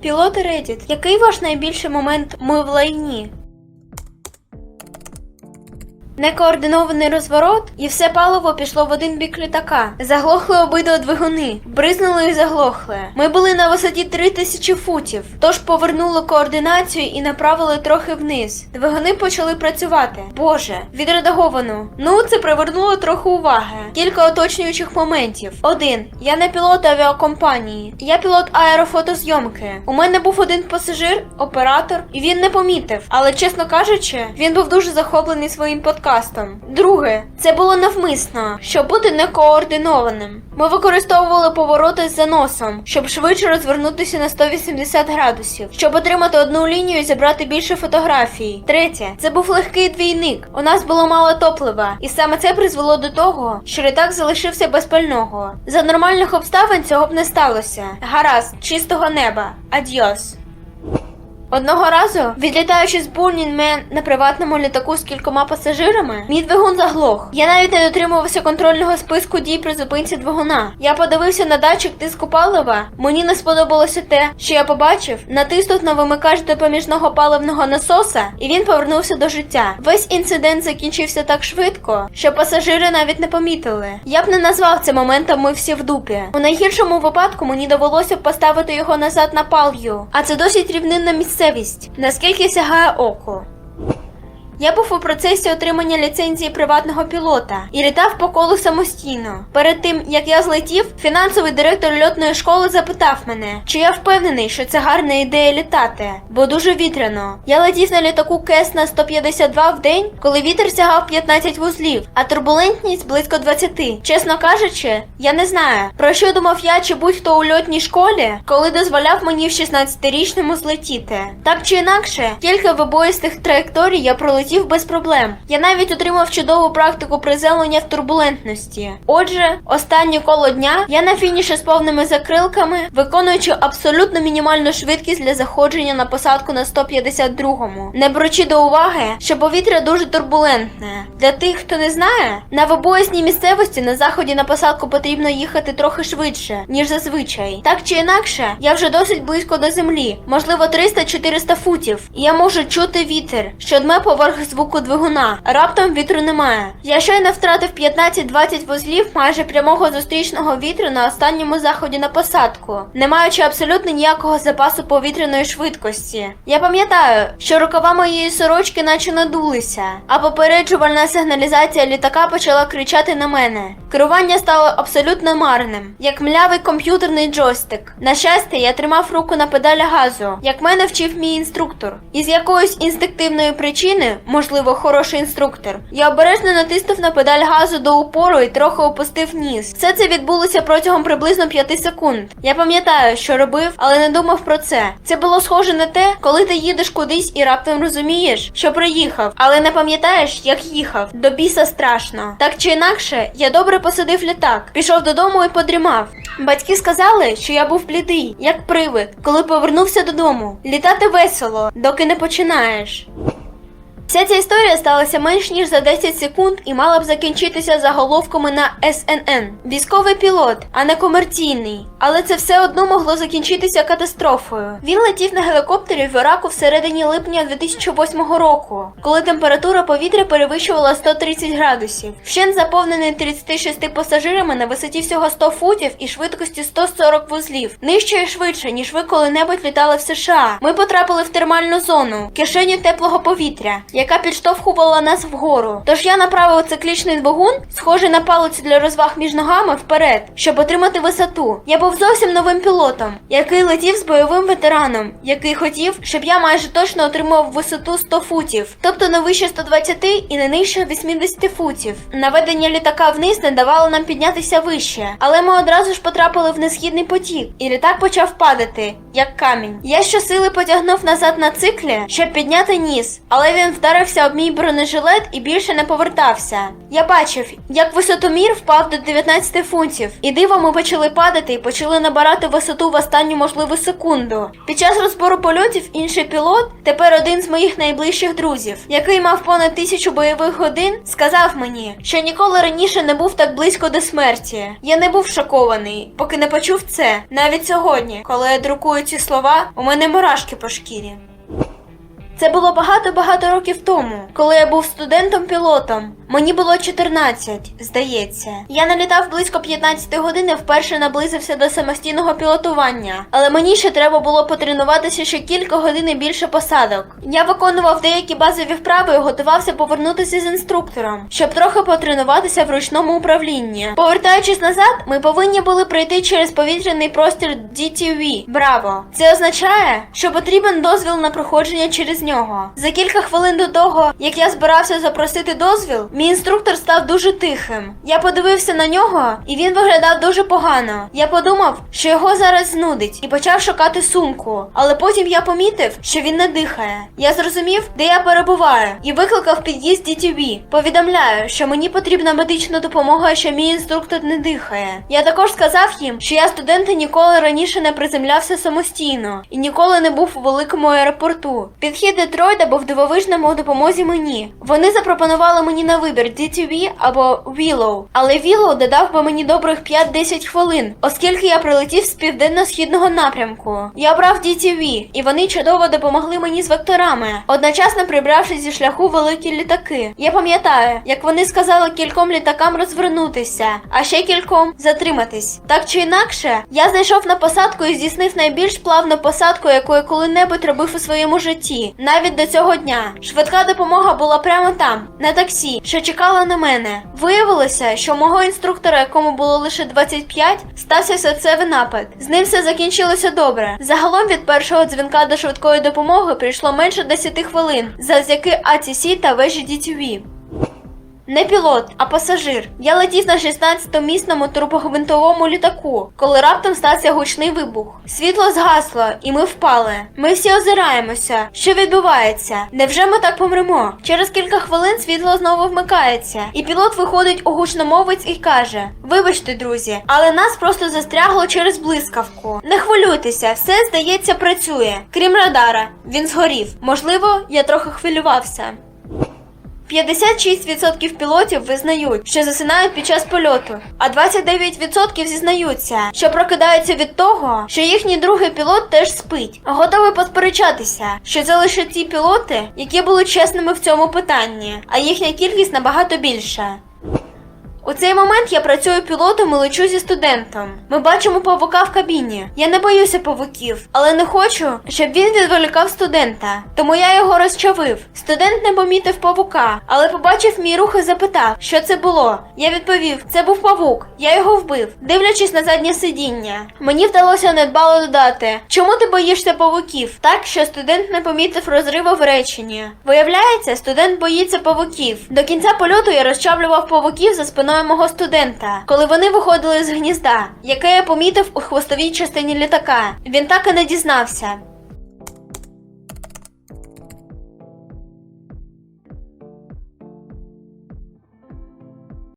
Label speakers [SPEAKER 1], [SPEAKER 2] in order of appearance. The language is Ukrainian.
[SPEAKER 1] Пілоти Reddit, який ваш найбільший момент ми в лайні? Некоординований розворот, і все паливо пішло в один бік літака. Заглохли обидва двигуни, бризнули і заглохли. Ми були на висоті 3000 футів, тож повернули координацію і направили трохи вниз. Двигуни почали працювати. Боже, відредаговано. Ну, це привернуло трохи уваги. Кілька уточнюючих моментів. Один. Я не пілот авіакомпанії. Я пілот аерофотозйомки. У мене був один пасажир, оператор, і він не помітив. Але чесно кажучи, він був дуже захоплений своїм подкастом. Друге, це було навмисно, щоб бути некоординованим. Ми використовували повороти з заносом, щоб швидше розвернутися на 180 градусів, щоб отримати одну лінію і зібрати більше фотографій. Третє, це був легкий двійник. У нас було мало топлива, і саме це призвело до того, що літак залишився без пального. За нормальних обставин цього б не сталося. Гаразд, чистого неба. Адьос. Одного разу, відлітаючи з Man на приватному літаку з кількома пасажирами, мій двигун заглох. Я навіть не дотримувався контрольного списку дій при зупинці двигуна. Я подивився на датчик тиску палива. Мені не сподобалося те, що я побачив, натиснув на вимикач допоміжного паливного насоса, і він повернувся до життя. Весь інцидент закінчився так швидко, що пасажири навіть не помітили. Я б не назвав це моментом ми всі в дупі. У найгіршому випадку мені довелося б поставити його назад на пал'ю, а це досить рівнинна місцевість, наскільки сягає око. Я був у процесі отримання ліцензії приватного пілота і літав по колу самостійно. Перед тим як я злетів, фінансовий директор льотної школи запитав мене, чи я впевнений, що це гарна ідея літати, бо дуже вітряно. Я летів на літаку Кесна 152 в день, коли вітер сягав 15 вузлів, а турбулентність близько 20. Чесно кажучи, я не знаю, про що думав я чи будь-хто у льотній школі, коли дозволяв мені в 16-річному злетіти. Так чи інакше, кілька вибоїстих траєкторій я пролетів без проблем. Я навіть отримав чудову практику приземлення в турбулентності. Отже, останнє коло дня я на фініші з повними закрилками, виконуючи абсолютно мінімальну швидкість для заходження на посадку на 152-му. Не беручи до уваги, що повітря дуже турбулентне. Для тих, хто не знає, на вибоїсній місцевості на заході на посадку потрібно їхати трохи швидше, ніж зазвичай. Так чи інакше, я вже досить близько до землі, можливо 300-400 футів, і я можу чути вітер, що дме поверх звуку двигуна. Раптом вітру немає. Я щойно втратив 15-20 вузлів майже прямого зустрічного вітру на останньому заході на посадку, не маючи абсолютно ніякого запасу повітряної швидкості. Я пам'ятаю, що рукава моєї сорочки наче надулися, а попереджувальна сигналізація літака почала кричати на мене. Керування стало абсолютно марним, як млявий комп'ютерний джойстик. На щастя, я тримав руку на педалі газу, як мене вчив мій інструктор. І з якоїсь інстинктивної причини, можливо, хороший інструктор, я обережно натиснув на педаль газу до упору і трохи опустив ніс. Все це відбулося протягом приблизно 5 секунд. Я пам'ятаю, що робив, але не думав про це. Це було схоже на те, коли ти їдеш кудись і раптом розумієш, що приїхав, але не пам'ятаєш, як їхав. До біса страшно. Так чи інакше, я добре посадив літак, пішов додому і подрімав. Батьки сказали, що я був блідий, як привид, коли повернувся додому. Літати весело, доки не починаєш. Вся ця історія сталася менш ніж за 10 секунд і мала б закінчитися заголовками на СНН. Військовий пілот, а не комерційний. Але це все одно могло закінчитися катастрофою. Він летів на гелікоптері в Іраку всередині липня 2008 року, коли температура повітря перевищувала 130 градусів. Вщент заповнений 36 пасажирами на висоті всього 100 футів і швидкості 140 вузлів. Нижче і швидше, ніж ви коли-небудь літали в США. Ми потрапили в термальну зону, кишеню теплого повітря яка підштовхувала нас вгору. Тож я направив циклічний двигун, схожий на палицю для розваг між ногами, вперед, щоб отримати висоту. Я був зовсім новим пілотом, який летів з бойовим ветераном, який хотів, щоб я майже точно отримав висоту 100 футів, тобто не вище 120 і не нижче 80 футів. Наведення літака вниз не давало нам піднятися вище, але ми одразу ж потрапили в несхідний потік, і літак почав падати, як камінь. Я щосили потягнув назад на циклі, щоб підняти ніс, але він вдав вдарився об мій бронежилет і більше не повертався. Я бачив, як висотомір впав до 19 фунтів, і дивом ми почали падати і почали набирати висоту в останню можливу секунду. Під час розбору польотів інший пілот, тепер один з моїх найближчих друзів, який мав понад тисячу бойових годин, сказав мені, що ніколи раніше не був так близько до смерті. Я не був шокований, поки не почув це. Навіть сьогодні, коли я друкую ці слова, у мене мурашки по шкірі. Це було багато-багато років тому, коли я був студентом-пілотом. Мені було 14, здається. Я налітав близько 15 годин і вперше наблизився до самостійного пілотування, але мені ще треба було потренуватися ще кілька годин і більше посадок. Я виконував деякі базові вправи і готувався повернутися з інструктором, щоб трохи потренуватися в ручному управлінні. Повертаючись назад, ми повинні були пройти через повітряний простір DTV. Браво! Це означає, що потрібен дозвіл на проходження через нього. За кілька хвилин до того, як я збирався запросити дозвіл, мій інструктор став дуже тихим. Я подивився на нього, і він виглядав дуже погано. Я подумав, що його зараз знудить, і почав шукати сумку. Але потім я помітив, що він не дихає. Я зрозумів, де я перебуваю, і викликав під'їзд DTV. Повідомляю, що мені потрібна медична допомога, що мій інструктор не дихає. Я також сказав їм, що я студент і ніколи раніше не приземлявся самостійно і ніколи не був у великому аеропорту. Підхід Детройда був дивовижним у допомозі мені. Вони запропонували мені на вибір DTV або Willow, але Willow додав би мені добрих 5-10 хвилин, оскільки я прилетів з південно-східного напрямку. Я обрав DTV, і вони чудово допомогли мені з векторами, одночасно прибравши зі шляху великі літаки. Я пам'ятаю, як вони сказали кільком літакам розвернутися, а ще кільком затриматись. Так чи інакше, я знайшов на посадку і здійснив найбільш плавну посадку, яку я коли-небудь робив у своєму житті, навіть до цього дня. Швидка допомога була прямо там, на таксі, що чекала на мене. Виявилося, що мого інструктора, якому було лише 25, стався серцевий напад. З ним все закінчилося добре. Загалом від першого дзвінка до швидкої допомоги прийшло менше 10 хвилин, завдяки ATC та вежі DTV. Не пілот, а пасажир. Я летів на 16-місному турбогвинтовому літаку, коли раптом стався гучний вибух. Світло згасло, і ми впали. Ми всі озираємося. Що відбувається? Невже ми так помремо? Через кілька хвилин світло знову вмикається, і пілот виходить у гучномовець і каже: Вибачте, друзі, але нас просто застрягло через блискавку. Не хвилюйтеся, все здається працює. Крім радара, він згорів. Можливо, я трохи хвилювався. 56% пілотів визнають, що засинають під час польоту, а 29% зізнаються, що прокидаються від того, що їхній другий пілот теж спить. Готові посперечатися, що це лише ті пілоти, які були чесними в цьому питанні, а їхня кількість набагато більша. У цей момент я працюю пілотом і лечу зі студентом. Ми бачимо павука в кабіні. Я не боюся павуків, але не хочу, щоб він відволікав студента. Тому я його розчавив. Студент не помітив павука, але побачив мій рух і запитав, що це було. Я відповів: це був павук. Я його вбив, дивлячись на заднє сидіння. Мені вдалося недбало додати, чому ти боїшся павуків? Так, що студент не помітив розриву в реченні. Виявляється, студент боїться павуків. До кінця польоту я розчавлював павуків за спиною мого студента, коли вони виходили з гнізда, яке я помітив у хвостовій частині літака. Він так і не дізнався.